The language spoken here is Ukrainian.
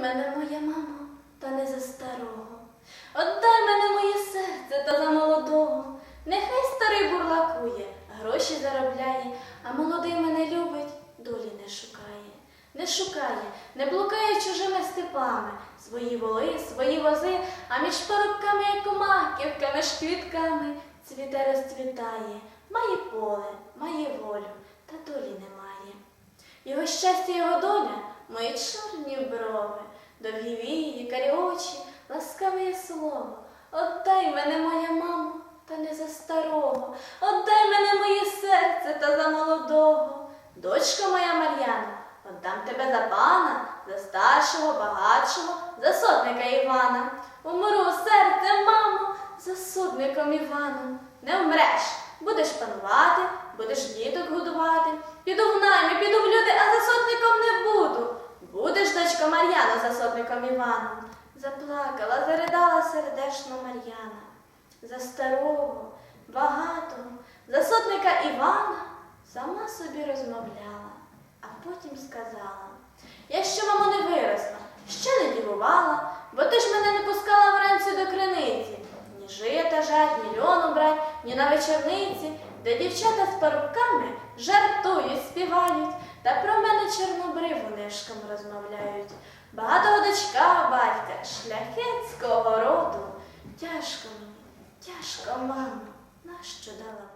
мене, моя мамо, та не за старого. Отдай мене моє серце та за молодого. Нехай старий бурлакує, гроші заробляє, а молодий мене любить, долі не шукає. Не шукає, не блукає чужими степами, свої воли, свої вози, а між парубками, як маківка, між квітками, цвіте розцвітає, має поле, має волю, та долі немає. Його щастя, його доля, мої чорні брови, довгі вії, карі очі, ласкаве слово. Отдай мене, моя мамо, та не за старого, отдай мене моє серце та за молодого. Дочка моя Мар'яна, отдам тебе за пана, за старшого, багатшого, за сотника Івана. Умру серце, мамо, за сотником Іваном. Не вмреш, будеш панувати, будеш діток годувати. Піду в наймі, піду в люди, а за сотником не буду. Будеш, дочка Мар'яна, сотником Іваном. Заплакала, заридала сердешно Мар'яна. За старого, багатого, за сотника Івана сама собі розмовляла, а потім сказала: Я ще, мамо, не виросла, ще не дівувала, бо ти ж мене не пускала вранці до криниці. Ні жита жать, ні льону брать, ні на вечорниці, де дівчата з парубками жартують, співають, та про мене чорнобриву нишком розмовляють. Багатого дочка, батька, шляхетського роду. Тяжко мені, тяжко, мамо, нащо дала